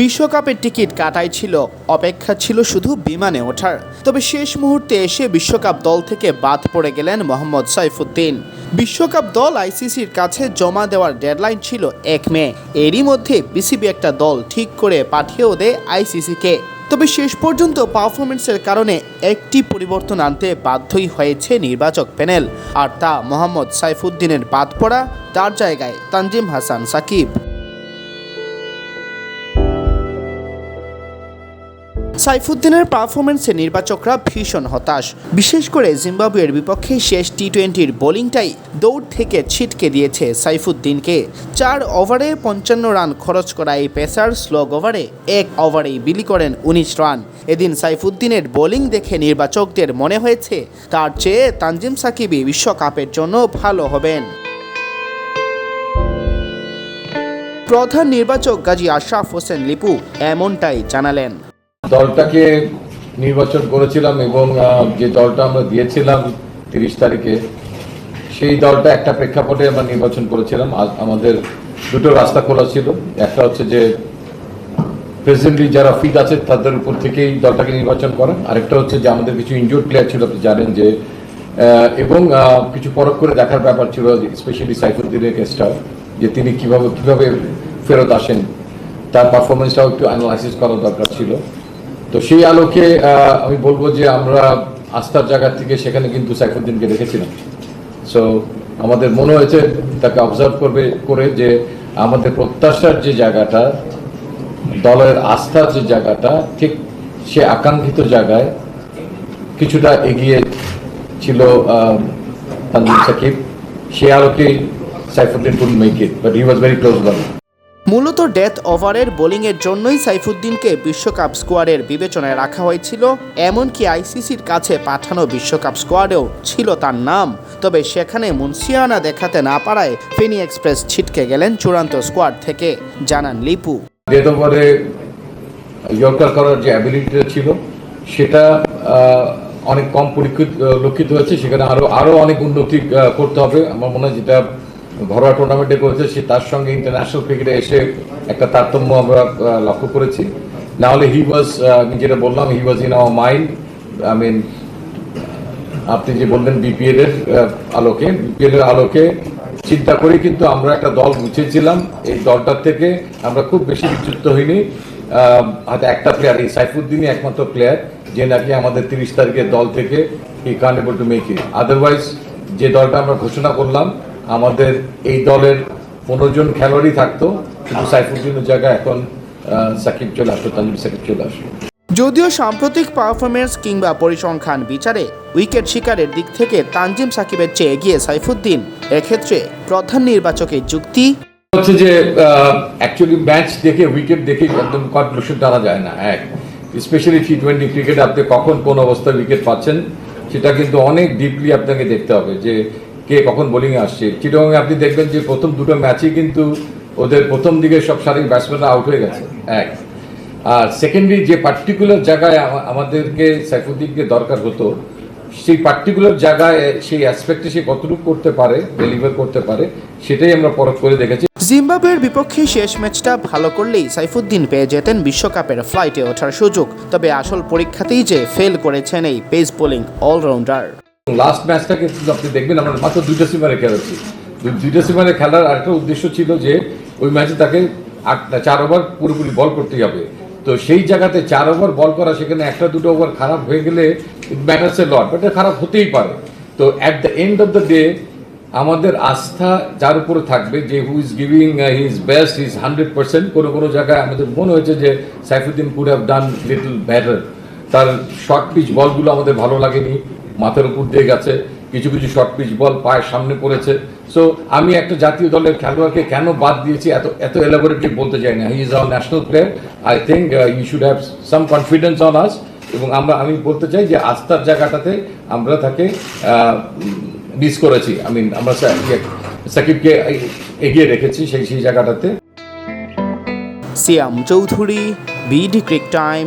বিশ্বকাপের টিকিট কাটাই ছিল। অপেক্ষা ছিল শুধু বিমানে ওঠার। তবে শেষ মুহূর্তে এসে বিশ্বকাপ দল থেকে বাদ পড়ে গেলেন মোহাম্মদ সাইফুদ্দিন। বিশ্বকাপ দল আইসিসির কাছে জমা দেওয়ার ডেডলাইন ছিল এক মে। এরই মধ্যে বিসিবি একটা দল ঠিক করে পাঠিয়েও দেয় আইসিসিকে। তবে শেষ পর্যন্ত পারফরমেন্সের কারণে একটি পরিবর্তন আনতে বাধ্যই হয়েছে নির্বাচক প্যানেল। আর তা মোহাম্মদ সাইফুদ্দিনের বাদ পড়া, তার জায়গায় তানজিম হাসান সাকিব। সাইফুদ্দিনের পারফরমেন্সে নির্বাচকরা ভীষণ হতাশ। বিশেষ করে জিম্বাবুয়ের বিপক্ষে শেষ টি টোয়েন্টির বোলিংটাই দৌড় থেকে ছিটকে দিয়েছে সাইফুদ্দিনকে। চার ওভারে পঞ্চান্ন রান খরচ করা এই পেসার স্লোগ ওভারে এক ওভারেই বিলি করেন উনিশ রান। এদিন সাইফুদ্দিনের বোলিং দেখে নির্বাচকদের মনে হয়েছে, তার চেয়ে তানজিম সাকিবই বিশ্বকাপের জন্য ভালো হবেন। প্রধান নির্বাচক গাজী আশরাফ হোসেন লিপু এমনটাই জানালেন। দলটাকে নির্বাচন করেছিলাম এবং যে দলটা আমরা দিয়েছিলাম তিরিশ তারিখে, সেই দলটা একটা প্রেক্ষাপটে আমরা নির্বাচন করেছিলাম। আমাদের দুটো রাস্তা খোলা ছিল। একটা হচ্ছে যে প্রেসিডেন্টলি যারা ফিট আছে, তাদের উপর থেকেই দলটাকে নির্বাচন করা আরেকটা হচ্ছে যে, আমাদের কিছু ইনজোর্ড প্লেয়ার ছিল, আপনি জানেন যে এবং কিছু পরখ করে দেখার ব্যাপার ছিল স্পেশালি সাইফুদ্দিনের কেসটা যে তিনি কীভাবে কীভাবে ফেরত আসেন। তার পারফরমেন্সটাও একটু অ্যানালাইসিস করা দরকার ছিল। তো সেই আলোকে আমি বলব যে আমরা আস্থার জায়গা থেকে সেখানে কিন্তু সাইফুদ্দিনকে রেখেছিলাম সো আমাদের মনে হয়েছে তাকে অবজার্ভ করবে, করে যে আমাদের প্রত্যাশার যে জায়গাটা, দলের আস্থার যে জায়গাটা, ঠিক সে আকাঙ্ক্ষিত জায়গায় কিছুটা এগিয়ে ছিল সাকিব। সে আলোকে Saifuddin could make it but he was very close by মূলত ডেথ ওভারের বোলিংয়ের জন্যই সাইফুদ্দিনকে বিশ্বকাপ স্কোয়াডের বিবেচনায় রাখা হয়েছিল, এমনকি আইসিসির কাছে পাঠানো বিশ্বকাপ স্কোয়াডেও ছিল তার নাম। তবে সেখানে মুন্সিয়ানা দেখাতে না পারায় ফেনী এক্সপ্রেস ছিটকে গেলেন চূড়ান্ত স্কোয়াড থেকে, জানান লিপু। ডেথ ওভারে ইয়র্কার করার যে অ্যাবিলিটিটা ছিল, সেটা অনেক কম পরীক্ষিত লক্ষিত হয়েছে, সেখানে আরও আরও অনেক উন্নতি করতে হবে। আমার মনে হয় যেটা ঘরোয়া টুর্নামেন্টে করেছে তার সঙ্গে ইন্টারন্যাশনাল ক্রিকেটে এসে একটা তারতম্য আমরা লক্ষ্য করেছি। না হলে হি ওয়াজ আমি যেটা বললাম he was in our mind I mean আপনি যে বললেন বিপিএল এর আলোকে বিপিএল এর আলোকে চিন্তা করে, কিন্তু আমরা একটা দল গুছিয়েছিলাম এই দলটার থেকে আমরা খুব বেশি বিচ্যুত হইনি। হয়তো একটা প্লেয়ার এই সাইফুদ্দিনই একমাত্র প্লেয়ার যে নাকি আমাদের তিরিশ তারিখের দল থেকে he can able to make it otherwise যে দলটা আমরা ঘোষণা করলাম আমাদের এই দলের পনেরো জন খেলোয়াড়ই থাকতো কিন্তু সাইফুদ্দিনের জায়গায় এখন সাকিব চলে আসলো তানজিম সাকিব চলে আসলো। যদিও সাম্প্রতিক পারফরমেন্স কিংবা পরিসংখ্যান বিচারে উইকেট শিকারের দিক থেকে তানজিম সাকিবের চেয়ে এগিয়ে সাইফুদ্দিন। এক্ষেত্রে প্রধান নির্বাচকের যুক্তি? হচ্ছে যে অ্যাকচুয়ালি ম্যাচ দেখে উইকেট দেখে একদম কনক্লুশন টানা যায় না এক। স্পেশালি টি টোয়েন্টি ক্রিকেট আপনি কখন কোন অবস্থায় উইকেট পাচ্ছেন সেটা কিন্তু অনেক ডিপলি আপনাকে দেখতে হবে যে কে কখন বোলিংয়ে আসছে? চিটংয়ে আপনি দেখবেন যে প্রথম দুটো ম্যাচই কিন্তু ওদের প্রথম দিকে সব সারিক ব্যাটসম্যানরা আউট হয়ে গেছে। এক। আর সেকেন্ডলি যে পার্টিকুলার জায়গায় আমাদেরকে সাইফুদ্দিনকে দরকার হতো, সেই পার্টিকুলার জায়গায় সেই অ্যাসপেক্টে সে কতটুকু করতে পারে ডেলিভার করতে পারে, সেটাই আমরা পরখ করে দেখেছি। জিম্বাবুয়ের বিপক্ষে শেষ ম্যাচটা ভালো করলেই সাইফুদ্দিন পেয়ে যেতেন বিশ্বকাপের ফ্লাইটে ওঠার সুযোগ। তবে আসল পরীক্ষাতেই যে ফেল করেছেন এই পেস বোলিং অলরাউন্ডার লাস্ট ম্যাচটা কিন্তু আপনি দেখবেন, আমরা মাত্র দুইটা সিমারে খেলেছি। দুইটা সিমারে খেলার আরেকটা উদ্দেশ্য ছিল যে, ওই ম্যাচে তাকে চার ওভার পুরোপুরি বল করতেই হবে। তো সেই জায়গাতে চার ওভার বল করা, সেখানে একটা, দুটো ওভার খারাপ হয়ে গেলে ইট ম্যাটার্স এ লট বাট খারাপ হতেই পারে। তো at the end of the day আমাদের আস্থা যার উপরে থাকবে যে who is giving his best his hundred percent কোনো কোনো জায়গায় আমাদের মনে হয়েছে যে, Saifuddin could have done little better তার শর্ট পিচ বলগুলো আমাদের ভালো লাগেনি। মাথার উপর দিয়ে গেছে কিছু কিছু শর্ট পিচ বল পায়ের সামনে পড়েছে। সো আমি একটা জাতীয় দলের খেলোয়াড়কে কেন বাদ দিয়েছি এত এত এলাবোরেটলি বলতে চাই না। He is our national player I think you should have some confidence on us এবং আমরা আমি বলতে চাই যে আস্থার জায়গাটাতে আমরা তাকে মিস করেছি। আই মিন আমরা ইয়ে, সাকিবকে এগিয়ে রেখেছি সেই সেই জায়গাটাতে। Siam Chowdhury BD cric time